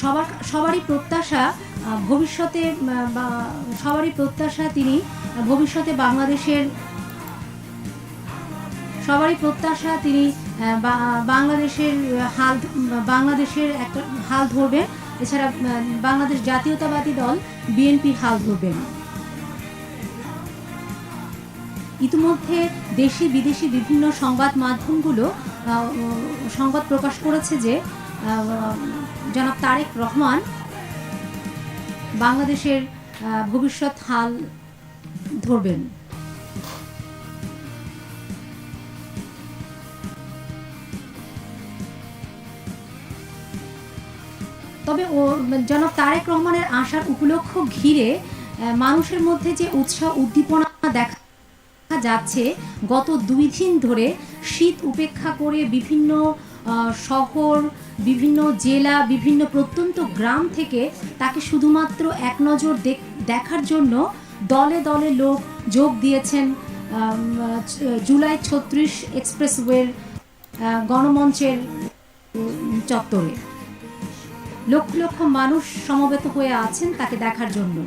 সবার, সবারই প্রত্যাশা ভবিষ্যতে বা সবারই প্রত্যাশা তিনি ভবিষ্যতে বাংলাদেশের, সবারই প্রত্যাশা তিনি বাংলাদেশের হাল, বাংলাদেশের একটা হাল ধরবেন। এছাড়া বাংলাদেশ জাতীয়তাবাদী দল বিএনপির হাল ধরবেন ইতিমধ্যে দেশি বিদেশি বিভিন্ন সংবাদ মাধ্যমগুলো সংবাদ প্রকাশ করেছে যে জনাব তারেক রহমান, বাংলাদেশের ভবিষ্যৎ হাল ধরবেন। তবে ও, জনাব তারেক রহমানের আসার উপলক্ষ ঘিরে মানুষের মধ্যে যে উৎসাহ উদ্দীপনা দেখা যাচ্ছে, গত দুই দিন ধরে শীত উপেক্ষা করে বিভিন্ন শহর, বিভিন্ন জেলা, বিভিন্ন প্রত্যন্ত গ্রাম থেকে তাকে শুধুমাত্র এক নজর দেখ- দেখার জন্য দলে দলে লোক যোগ দিয়েছেন জুলাই ছত্রিশ এক্সপ্রেসওয়ের গণমঞ্চের চত্বরে। লক্ষ লক্ষ মানুষ সমবেত হয়ে আছেন তাকে দেখার জন্য।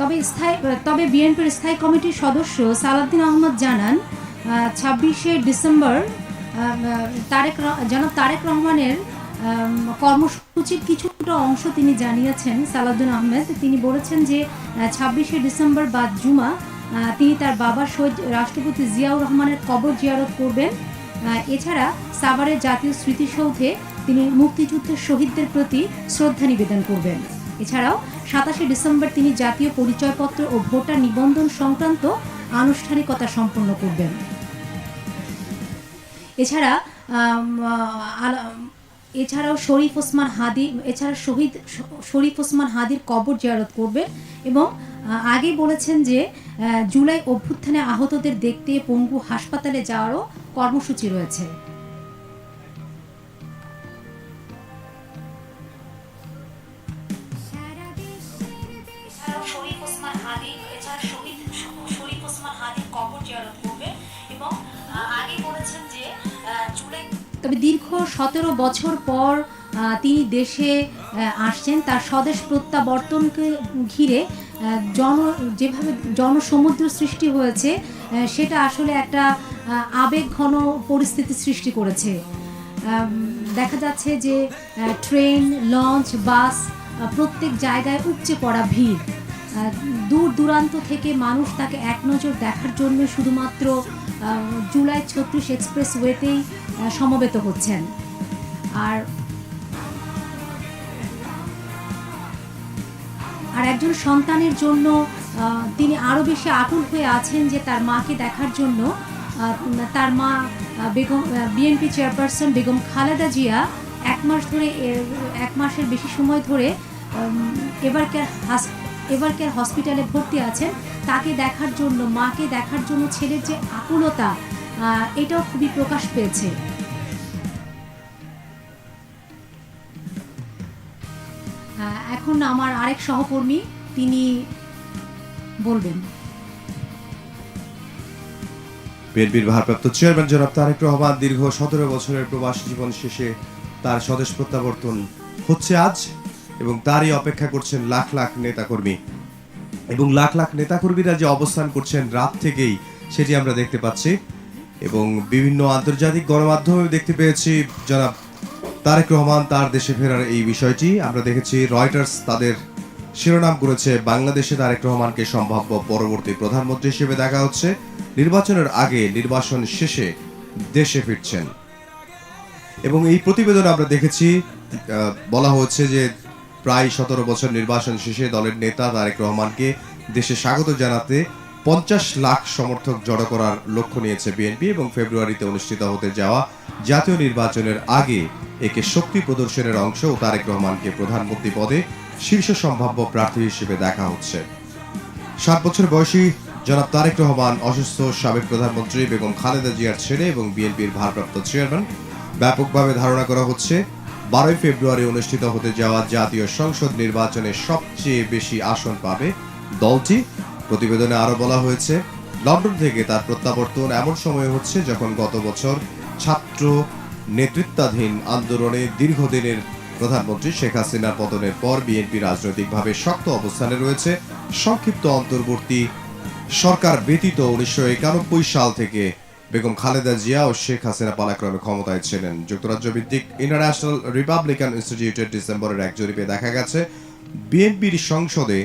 তবে স্থায়ী, তবে বিএনপির স্থায়ী কমিটির সদস্য সালাদ্দিন আহমদ জানান ছাব্বিশে ডিসেম্বর তারেক জনাব তারেক রহমানের কর্মসূচির কিছুটা অংশ তিনি জানিয়েছেন সালাউদ্দিন আহমেদ। তিনি বলেছেন যে ছাব্বিশে ডিসেম্বর বাদ জুমা তিনি তার বাবা শহীদ রাষ্ট্রপতি জিয়াউর রহমানের কবর জিয়ারত করবেন। এছাড়া সাভারের জাতীয় স্মৃতিসৌধে তিনি মুক্তিযুদ্ধের শহীদদের প্রতি শ্রদ্ধা নিবেদন করবেন। এছাড়াও সাতাশে ডিসেম্বর তিনি জাতীয় পরিচয়পত্র ও ভোটার নিবন্ধন সংক্রান্ত আনুষ্ঠানিকতা সম্পন্ন করবেন। এছাড়া এছাড়াও শরীফ ওসমান হাদি, এছাড়া শহীদ, শরীফ ওসমান হাদির কবর জিয়ারত করবেন এবং আগেই বলেছেন যে জুলাই অভ্যুত্থানে আহতদের দেখতে পঙ্গু হাসপাতালে যাওয়ারও কর্মসূচি রয়েছে। এছাড়াও শরীফ ওসমান হাদি, এছাড়া শহীদ শরীফ ওসমান কবর জিয়ারত করবে এবং আগে বলেছেন যে তবে দীর্ঘ সতেরো বছর পর তিনি দেশে আসছেন। তার স্বদেশ প্রত্যাবর্তনকে ঘিরে জন, যেভাবে জনসমুদ্র সৃষ্টি হয়েছে সেটা আসলে একটা আবেগ ঘন পরিস্থিতি সৃষ্টি করেছে। দেখা যাচ্ছে যে ট্রেন, লঞ্চ, বাস প্রত্যেক জায়গায় উপচে পড়া ভিড়। দূর দূরান্ত থেকে মানুষ তাকে এক নজর দেখার জন্য শুধুমাত্র জুলাই ছত্রিশ এক্সপ্রেস ওয়েতেই সমবেত হচ্ছেন। আর আর একজন সন্তানের জন্য তিনি আরও বেশি আকুল হয়ে আছেন যে তার মাকে দেখার জন্য তার মা বেগম বিএনপি চেয়ারপারসন বেগম খালেদা জিয়া এক মাস ধরে এক মাসের বেশি সময় ধরে এবার এবারকার হাস- এবারকার হসপিটালে ভর্তি আছেন, তাকে দেখার জন্য, মাকে দেখার জন্য ছেলের যে আকুলতা এটাও খুবই প্রকাশ পেয়েছে। এখন আমার আরেক সহকর্মী, তিনি বলবেন। বিএনপির ভারপ্রাপ্ত চেয়ারম্যান জনাব তারেক রহমান দীর্ঘ সতেরো বছরের প্রবাসী জীবন শেষে তার স্বদেশ প্রত্যাবর্তন হচ্ছে আজ এবং তারই অপেক্ষা করছেন লাখ লাখ নেতাকর্মী। এবং লাখ লাখ নেতাকর্মীরা যে অবস্থান করছেন রাত থেকেই সেটি আমরা দেখতে পাচ্ছি এবং বিভিন্ন আন্তর্জাতিক গণমাধ্যমে দেখতে পেয়েছি। জনাব তারেক রহমান তার দেশে ফেরার এই বিষয়টি আমরা দেখেছি। রয়টার্স তাদের শিরোনাম করেছে, বাংলাদেশে তারেক রহমানকে সম্ভাব্য পরবর্তী প্রধানমন্ত্রী হিসেবে দেখা হচ্ছে। নির্বাচনের আগে নির্বাচন শেষে দেশে ফিরছেন। এবং এই প্রতিবেদন আমরা দেখেছি বলা হচ্ছে যে প্রায় সতেরো বছর নির্বাচন শেষে দলের নেতা তারেক রহমানকে দেশে স্বাগত জানাতে পঞ্চাশ লাখ সমর্থক জড়ো করার লক্ষ্য নিয়েছে বিএনপি এবং ফেব্রুয়ারিতে অনুষ্ঠিত হতে যাওয়া জাতীয় নির্বাচনের আগে একে শক্তি প্রদর্শনের অংশ ও তারেক রহমানকে প্রধানমন্ত্রী পদে শীর্ষ সম্ভাব্য প্রার্থী হিসেবে দেখা হচ্ছে। সাত বছর বয়সী জনাব তারেক রহমান অসুস্থ সাবেক প্রধানমন্ত্রী বেগম খালেদা জিয়ার ছেলে এবং বিএনপির ভারপ্রাপ্ত চেয়ারম্যান ব্যাপকভাবে ধারণা করা হচ্ছে বারোই ফেব্রুয়ারি অনুষ্ঠিত হতে যাওয়া জাতীয় সংসদ নির্বাচনে সবচেয়ে বেশি আসন পাবে দলটি। প্রতিবেদনে আরও বলা হয়েছে, লন্ডন থেকে তার প্রত্যাবর্তন এমন সময় হচ্ছে যখন গত বছর ছাত্র নেতৃত্বাধীন আন্দোলনে দীর্ঘদিনের প্রধানমন্ত্রী শেখ হাসিনার পতনের পর বিএনপি রাজনৈতিকভাবে শক্ত অবস্থানে রয়েছে। সংক্ষিপ্ত অন্তর্বর্তী সরকার ব্যতীত উনিশশো একানব্বই সাল থেকে বেগম খালেদা জিয়া ও শেখ হাসিনা পালাক্রমে ক্ষমতায় ছিলেন। যুক্তরাজ্য ভিত্তিক ইন্টারন্যাশনাল রিপাবলিকান ইনস্টিটিউটের ডিসেম্বরের এক জরিপে দেখা গেছে, বিএনপির সংসদে,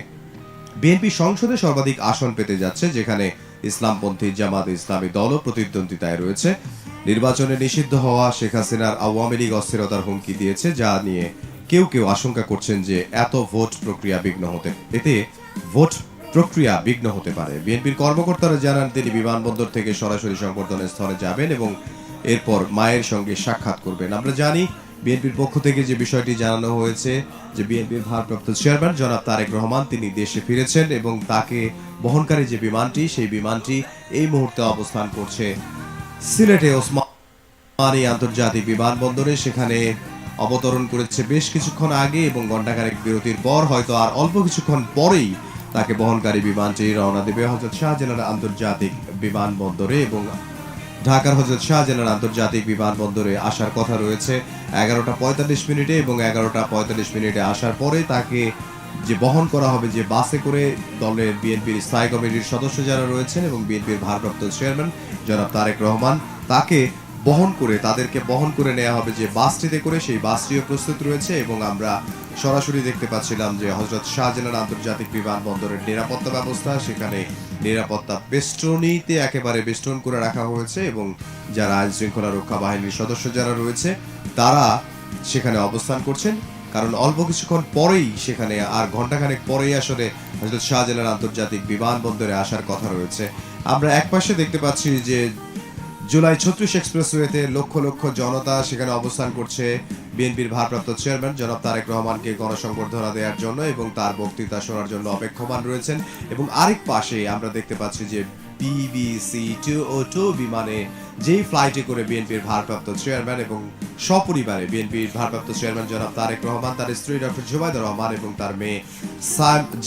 বিএনপি সংসদে সর্বাধিক আসন পেতে যাচ্ছে, যেখানে ইসলামপন্থী জামাত ইসলামী দলও প্রতিদ্বন্দ্বিতায় রয়েছে। নির্বাচনে নিষিদ্ধ হওয়া শেখ হাসিনার আওয়ামী লীগ অস্থিরতার হুমকি দিয়েছে, যা নিয়ে কেউ কেউ আশঙ্কা করছেন যে এত ভোট প্রক্রিয়া বিঘ্ন হতে, এতে ভোট প্রক্রিয়া বিঘ্ন হতে পারে। বিএনপির কর্মকর্তারা জানান, তিনি বিমানবন্দর থেকে সরাসরি সংবর্ধনের স্থলে যাবেন এবং এরপর মায়ের সঙ্গে সাক্ষাৎ করবেন। আমরা জানি, বিএনপির পক্ষ থেকে যে বিষয়টি জানানো হয়েছে, যে বিএনপির ভারপ্রাপ্ত চেয়ারম্যান জনাব তারেক রহমান তিনি দেশে ফিরেছেন এবং তাকে বহনকারী যে বিমানটি, সেই বিমানটি এই মুহূর্তে অবস্থান করছে সিলেটে ওসমানী আন্তর্জাতিক বিমানবন্দরে। সেখানে অবতরণ করেছে বেশ কিছুক্ষণ আগে এবং ঘণ্টাখানেক বিরতির পর, হয়তো আর অল্প কিছুক্ষণ পরেই তাকে বহনকারী বিমানটি রওনা দেবে হজরত শাহজালাল আন্তর্জাতিক বিমানবন্দরে এবং ঢাকার হজরত শাহজালাল আন্তর্জাতিক বিমানবন্দরে আসার কথা রয়েছে। এগারোটা পঁয়তাল্লিশ মিনিটে এবং এগারোটা পঁয়তাল্লিশ মিনিটে আসার পরে তাকে যে বহন করা হবে যে বাসে করে দলের বিএনপির স্থায়ী কমিটির সদস্য যারা রয়েছেন এবং বিএনপির ভারপ্রাপ্ত চেয়ারম্যান জনাব তারেক রহমান, তাকে বহন করে, তাদেরকে বহন করে নেওয়া হবে যে বাসটিতে করে, সেই বাসটিও প্রস্তুত রয়েছে এবং আমরা সরাসরি দেখতে পাচ্ছিলাম যে হজরত শাহজালাল আন্তর্জাতিক বিমানবন্দরের নিরাপত্তা ব্যবস্থা, সেখানে নিরাপত্তা বেষ্টনীতে একেবারে বেষ্টন করে রাখা হয়েছে এবং যারা আইন শৃঙ্খলা রক্ষা বাহিনীর সদস্য যারা রয়েছে, তারা সেখানে অবস্থান করছেন। কারণ অল্প কিছুক্ষণ পরেই সেখানে আর ঘন্টাখানেক পরেই আসলে হজরত শাহজালাল আন্তর্জাতিক বিমানবন্দরে আসার কথা রয়েছে। আমরা একপাশে দেখতে পাচ্ছি যে জুলাই ছত্রিশ এক্সপ্রেসওয়েতে লক্ষ লক্ষ জনতা সেখানে অবস্থান করছে বিএনপির ভারপ্রাপ্ত চেয়ারম্যান জনাব তারেক রহমানকে গণসংবর্ধনা দেওয়ার জন্য এবং তার বক্তৃতা শোনার জন্য অপেক্ষমান রয়েছেন। এবং আরেক পাশে আমরা দেখতে পাচ্ছি যে বিবিসি টু ও টু বিমানে যেই ফ্লাইটে করে বিএনপির ভারপ্রাপ্ত চেয়ারম্যান এবং সপরিবারে বিএনপির ভারপ্রাপ্ত চেয়ারম্যান জনাব তারেক রহমান, তার স্ত্রী ডক্টর জুবাইদা রহমান এবং তার মেয়ে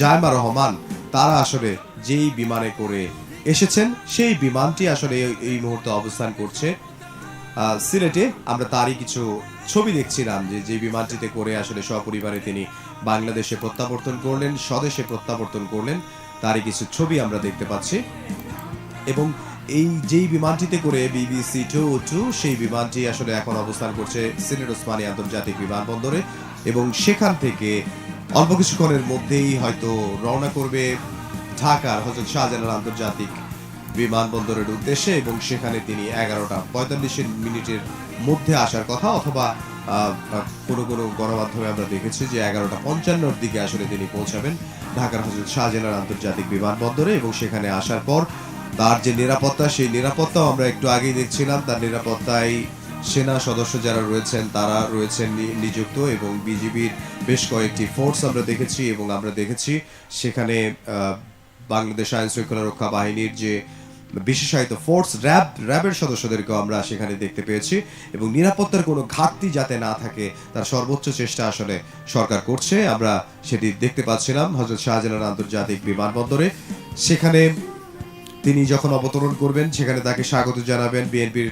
জায়মা রহমান, তারা আসলে যেই বিমানে করে এসেছেন। সেই বিমানটি আসলে এই- মুহূর্তে অবস্থান করছে। সিলেটে আমরা তারই কিছু ছবি দেখছিলাম যে যে বিমানটিতে করে আসলে সপরিবারে তিনি বাংলাদেশে প্রত্যাবর্তন করলেন, স্বদেশে প্রত্যাবর্তন করলেন। তারই কিছু ছবি আমরা দেখতে পাচ্ছি। এবং এই যেই বিমানটিতে করে বিবিসি টু টু সেই বিমানটি আসলে এখন অবস্থান করছে সিলেট ওসমানী আন্তর্জাতিক বিমানবন্দরে। এবং সেখান থেকে অল্প কিছুক্ষণের মধ্যেই হয়তো রওনা করবে ঢাকার হজরত শাহজালাল আন্তর্জাতিক বিমানবন্দরের উদ্দেশ্যে এবং সেখানে তিনি এগারোটা পঁয়তাল্লিশ মিনিটের মধ্যে আসার কথা অথবা কোনো কোনো গণমাধ্যমে আমরা দেখেছি যে এগারোটা পঞ্চান্নর দিকে আসলে তিনি পৌঁছাবেন ঢাকার হজরত শাহজালাল আন্তর্জাতিক বিমানবন্দরে এবং সেখানে আসার পর তার যে নিরাপত্তা, সেই নিরাপত্তাও আমরা একটু আগেই দেখছিলাম। তার নিরাপত্তায় সেনা সদস্য যারা রয়েছেন, তারা রয়েছেন নিযুক্ত এবং বিজিবির বেশ কয়েকটি ফোর্স আমরা দেখেছি এবং আমরা দেখেছি সেখানে বাংলাদেশ আইন শৃঙ্খলা রক্ষা বাহিনীর যে বিশেষায়িত ফোর্স র্যাব র্যাবের সদস্যদেরকেও আমরা সেখানে দেখতে পেয়েছি এবং নিরাপত্তার কোনো ঘাটতি যাতে না থাকে, তার সর্বোচ্চ চেষ্টা আসলে সরকার করছে। আমরা সেটি দেখতে পাচ্ছিলাম হজরত শাহজালাল আন্তর্জাতিক বিমানবন্দরে। সেখানে তিনি যখন অবতরণ করবেন, সেখানে তাকে স্বাগত জানাবেন বিএনপির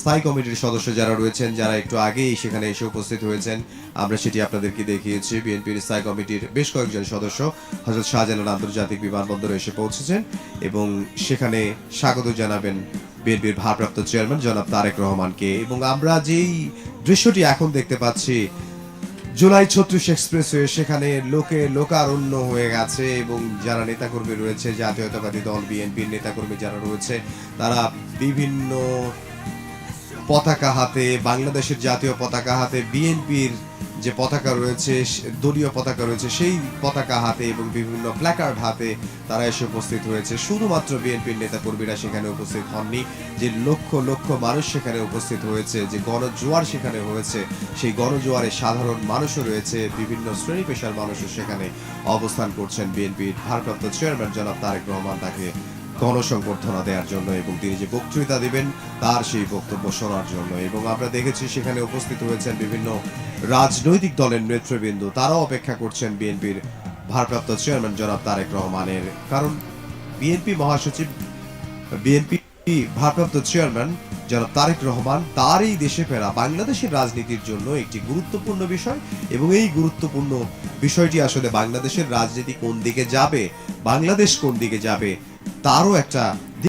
স্থায়ী কমিটির সদস্য যারা রয়েছেন, যারা একটু আগেই সেখানে এসে উপস্থিত হয়েছেন, আমরা সেটি আপনাদেরকে দেখিয়েছি। বিএনপির স্থায়ী কমিটির বেশ কয়েকজন সদস্য হজরত শাহজালাল আন্তর্জাতিক বিমানবন্দরে এসে পৌঁছেছেন এবং সেখানে স্বাগত জানাবেন বিএনপির ভারপ্রাপ্ত চেয়ারম্যান জনাব তারেক রহমানকে। এবং আমরা যেই দৃশ্যটি এখন দেখতে পাচ্ছি, জুলাই ছত্রিশ এক্সপ্রেস হয়ে সেখানে লোকে লোকারণ্য হয়ে গেছে এবং যারা নেতাকর্মী রয়েছে, জাতীয়তাবাদী দল, বিএনপির নেতাকর্মী যারা রয়েছে, তারা বিভিন্ন পতাকা হাতে, বাংলাদেশের জাতীয় পতাকা হাতে, বিএনপির যে পতাকা রয়েছে দলীয় পতাকা রয়েছে, সেই পতাকা হাতে এবং বিভিন্ন প্ল্যাকার্ড হাতে তারা এসে উপস্থিত হয়েছে। শুধুমাত্র বিএনপির নেতাকর্মীরা সেখানে উপস্থিত হননি। যে লক্ষ লক্ষ মানুষ সেখানে উপস্থিত হয়েছে, যে গণজোয়ার সেখানে হয়েছে, সেই গণজোয়ারে সাধারণ মানুষও রয়েছে, বিভিন্ন শ্রেণি পেশার মানুষও সেখানে অবস্থান করছেন বিএনপির ভারপ্রাপ্ত চেয়ারম্যান জনাব তারেক রহমান তাকে গণসংবর্ধনা দেওয়ার জন্য এবং তিনি যে বক্তৃতা দিবেন, তার সেই বক্তব্য শোনার জন্য। এবং আমরা দেখেছি সেখানে উপস্থিত হয়েছেন বিভিন্ন রাজনৈতিক দলের নেতৃবৃন্দ। তারাও অপেক্ষা করছেন বিএনপির ভারপ্রাপ্ত চেয়ারম্যান জনাব তারেক রহমানের। কারণ বিএনপি মহাসচিব, বিএনপি ভারপ্রাপ্ত চেয়ারম্যান জনাব তারেক রহমান তার এই দেশে ফেরা বাংলাদেশের রাজনীতির জন্য একটি গুরুত্বপূর্ণ বিষয় এবং এই গুরুত্বপূর্ণ বিষয়টি আসলে বাংলাদেশের রাজনীতি কোন দিকে যাবে, বাংলাদেশ কোন দিকে যাবে তারও একটা